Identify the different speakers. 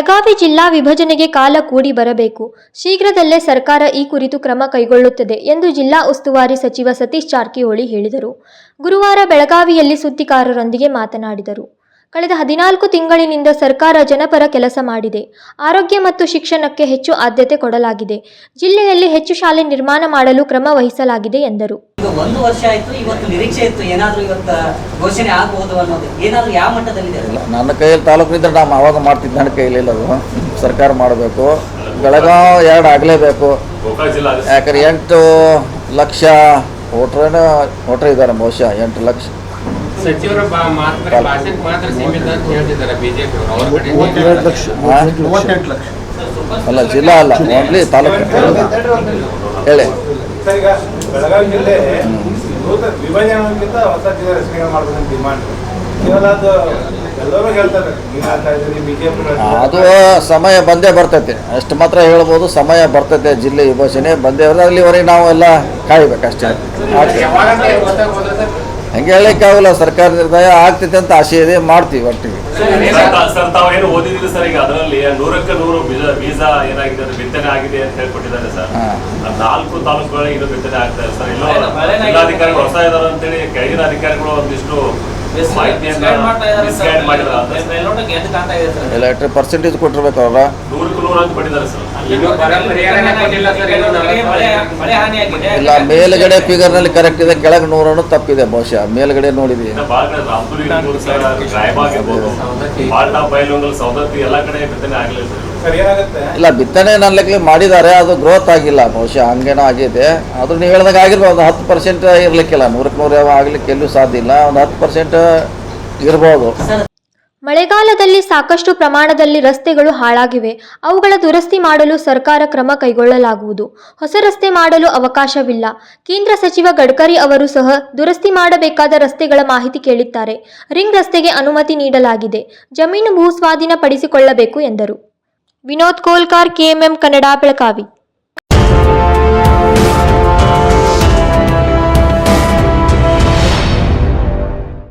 Speaker 1: ಬೆಳಗಾವಿ ಜಿಲ್ಲಾ ವಿಭಜನೆಗೆ ಕಾಲ ಕೂಡಿ ಬರಬೇಕು. ಶೀಘ್ರದಲ್ಲೇ ಸರ್ಕಾರ ಈ ಕುರಿತು ಕ್ರಮ ಕೈಗೊಳ್ಳುತ್ತದೆ ಎಂದು ಜಿಲ್ಲಾ ಉಸ್ತುವಾರಿ ಸಚಿವ ಸತೀಶ್ ಜಾರಕಿಹೊಳಿ ಹೇಳಿದರು. ಗುರುವಾರ ಬೆಳಗಾವಿಯಲ್ಲಿ ಸುದ್ದಿಗಾರರೊಂದಿಗೆ ಮಾತನಾಡಿದರು. ಕಳೆದ ಹದಿನಾಲ್ಕು ತಿಂಗಳಿನಿಂದ ಸರ್ಕಾರ ಜನಪರ ಕೆಲಸ ಮಾಡಿದೆ. ಆರೋಗ್ಯ ಮತ್ತು ಶಿಕ್ಷಣಕ್ಕೆ ಹೆಚ್ಚು ಆದ್ಯತೆ ಕೊಡಲಾಗಿದೆ. ಜಿಲ್ಲೆಯಲ್ಲಿ ಹೆಚ್ಚು ಶಾಲೆ ನಿರ್ಮಾಣ ಮಾಡಲು ಕ್ರಮ ವಹಿಸಲಾಗಿದೆ ಎಂದರು.
Speaker 2: ಒಂದು ವರ್ಷ ಆಯ್ತು ಇವತ್ತು ನಿರೀಕ್ಷೆ ಇತ್ತು ಏನಾದ್ರೂ ಇವತ್ತು ಘೋಷಣೆ ಆಗಬಹುದು ಅನ್ನೋದು. ಏನಾದರೂ ಯಾವ ಮಟ್ಟದಲ್ಲಿದೆ
Speaker 3: ನನ್ನ ಕೈಯಲ್ಲಿ ತಾಲೂಕಿನಿಂದ ನಾನು ಅವಾಗ ಮಾಡ್ತಿದ್ದೆ ನನ್ನ ಕೈಯಲ್ಲಿ ಅದು. ಸರ್ಕಾರ ಮಾಡಬೇಕು. ಬೆಳಗಾವ್ ಎರಡು ಆಗಲೇಬೇಕು. ಯಾಕಂದ್ರೆ ಎಂಟು ಲಕ್ಷ ವೋಟ್ರೇನ ವೋಟ್ರ್ ಇದ್ದಾರೆ ಬಹುಶಃ ಎಂಟು ಲಕ್ಷ.
Speaker 4: ಸಚಿವರ ಬಾ- ಮಾತು ಬರೀ ಭಾಷಣಕ್ಕೆ ಮಾತ್ರ ಸೀಮಿತ ಅಂತ ಹೇಳ್ತಿದ್ದಾರೆ ಬಿಜೆಪಿ ಅವರು. ಅವ್ರ ಕಡೆ
Speaker 5: ಮೂವತ್ತೆರಡು ಲಕ್ಷ. ಮೂವತ್ತೆಂಟು ಲಕ್ಷ.
Speaker 3: ಅಲ್ಲ ಜಿಲ್ಲಾ ಅಲ್ಲ ಓನ್ಲಿ ತಾಲೂಕು. ಹೇಳಿ.
Speaker 6: ಸರ್ ಈಗ ಬೆಳಗಾವಿ ಜಿಲ್ಲೆ ನೂತನ ವಿಭಜನೆಗಿಂತ ಹೊಸ ಜಿಲ್ಲೆ ರಚನೆ ಮಾಡ್ಬೇಕಂತ ಡಿಮಾಂಡ್ ಕೇವಲ ಅದು ಎಲ್ಲರೂ ಹೇಳ್ತಾರೆ
Speaker 3: ಸಮಯ ಬಂದೇ ಬರ್ತೈತೆ. ಅಷ್ಟು ಮಾತ್ರ ಹೇಳ್ಬೋದು ಸಮಯ ಬರ್ತೈತೆ ಜಿಲ್ಲೆ ವಿಭಜನೆ. ಬಂದೇ ಬರ್ತದೆ ಅಲ್ಲಿವರೆಗೆ ನಾವು ಎಲ್ಲ ಕಾಯ್ಬೇಕಷ್ಟೇ. ಹಂಗೆ ಹೇಳಕ್ಕಾಗಲ್ಲ ಸರ್ಕಾರ ನಿರ್ಣಯ ಆಗ್ತೈತೆ ಅಂತ ಆಸೆ ಇದೆ ಮಾಡ್ತೀವಿ ಒಟ್ಟಿಗೆ
Speaker 7: ಸರ್ ತಾವು ಏನು ಓದಿದ್ರಿ ಸರ್ ಈಗ ಅದರಲ್ಲಿ ನೂರಕ್ಕೆ ನೂರು ಬೀಜ- ಬೀಜ ಏನಾಗಿದೆ ಅದು ಬಿತ್ತನೆ ಆಗಿದೆ ಅಂತ ಹೇಳ್ಕೊಟ್ಟಿದ್ದಾರೆ ಸರ್. ನಾಲ್ಕು ತಾಲೂಕುಗಳಿಗೆ ಇದು ಬಿತ್ತನೆ ಆಗ್ತಾ ಇದೆ ಸರ್. ಇಲ್ಲೋ ಜಿಲ್ಲಾಧಿಕಾರಿಗಳು ಹೊಸ ಇದ್ದಾರೆ ಅಂತೇಳಿ ಕೆಳಗಿನ ಅಧಿಕಾರಿಗಳು ಒಂದಿಷ್ಟು
Speaker 3: ಇಲ್ಲ ಪರ್ಸೆಂಟೇಜ್ ಕೊಟ್ಟಿರ್ಬೇಕು ಅವ್ರ.
Speaker 7: ನೂರಕ್ಕೆ ನೂರ ಅಂತ ಕೊಟ್ಟಿದ್ದಾರೆ ಸರ್.
Speaker 3: ಇಲ್ಲ ಮೇಲ್ಗಡೆ ಫಿಗರ್ನಲ್ಲಿ ಕರೆಕ್ಟ್ ಇದೆ ಕೆಳಗೆ ನೋಡೋಣ ತಪ್ಪಿದೆ ಬಹುಶಃ. ಮೇಲ್ಗಡೆ
Speaker 6: ನೋಡಿದೆ
Speaker 3: ಇಲ್ಲ ಬಿತ್ತನೆ ನನ್ನ ಲೆಕ್ಕ ಮಾಡಿದ್ದಾರೆ ಅದು ಗ್ರೋತ್ ಆಗಿಲ್ಲ ಬಹುಶಃ ಹಂಗೇನೋ ಆಗಿದೆ. ಆದ್ರೂ ನೀವು ಹೇಳ್ದಾಗ ಆಗಿರ್ಬೋದು ಒಂದು ಹತ್ತು ಪರ್ಸೆಂಟ್ ಇರ್ಲಿಕ್ಕಿಲ್ಲ ನೂರಕ್ಕೆ ನೂರು ಯಾವ ಆಗ್ಲಿಕ್ಕೆ ಎಲ್ಲೂ ಸಾಧ್ಯ ಇಲ್ಲ ಒಂದು ಹತ್ತು ಪರ್ಸೆಂಟ್ ಇರ್ಬೋದು.
Speaker 1: ಮಳೆಗಾಲದಲ್ಲಿ ಸಾಕಷ್ಟು ಪ್ರಮಾಣದಲ್ಲಿ ರಸ್ತೆಗಳು ಹಾಳಾಗಿವೆ. ಅವುಗಳ ದುರಸ್ತಿ ಮಾಡಲು ಸರ್ಕಾರ ಕ್ರಮ ಕೈಗೊಳ್ಳಲಾಗುವುದು. ಹೊಸ ರಸ್ತೆ ಮಾಡಲು ಅವಕಾಶವಿಲ್ಲ. ಕೇಂದ್ರ ಸಚಿವ ಗಡ್ಕರಿ ಅವರು ಸಹ ದುರಸ್ತಿ ಮಾಡಬೇಕಾದ ರಸ್ತೆಗಳ ಮಾಹಿತಿ ಕೇಳಿದ್ದಾರೆ. ರಿಂಗ್ ರಸ್ತೆಗೆ ಅನುಮತಿ ನೀಡಲಾಗಿದೆ. ಜಮೀನು ಭೂಸ್ವಾಧೀನ ಪಡಿಸಿಕೊಳ್ಳಬೇಕು ಎಂದರು. ವಿನೋದ್ ಕೋಲ್ಕಾರ್, ಕೆಎಂಎಂ ಕನ್ನಡ ಬೆಳಗಾವಿ.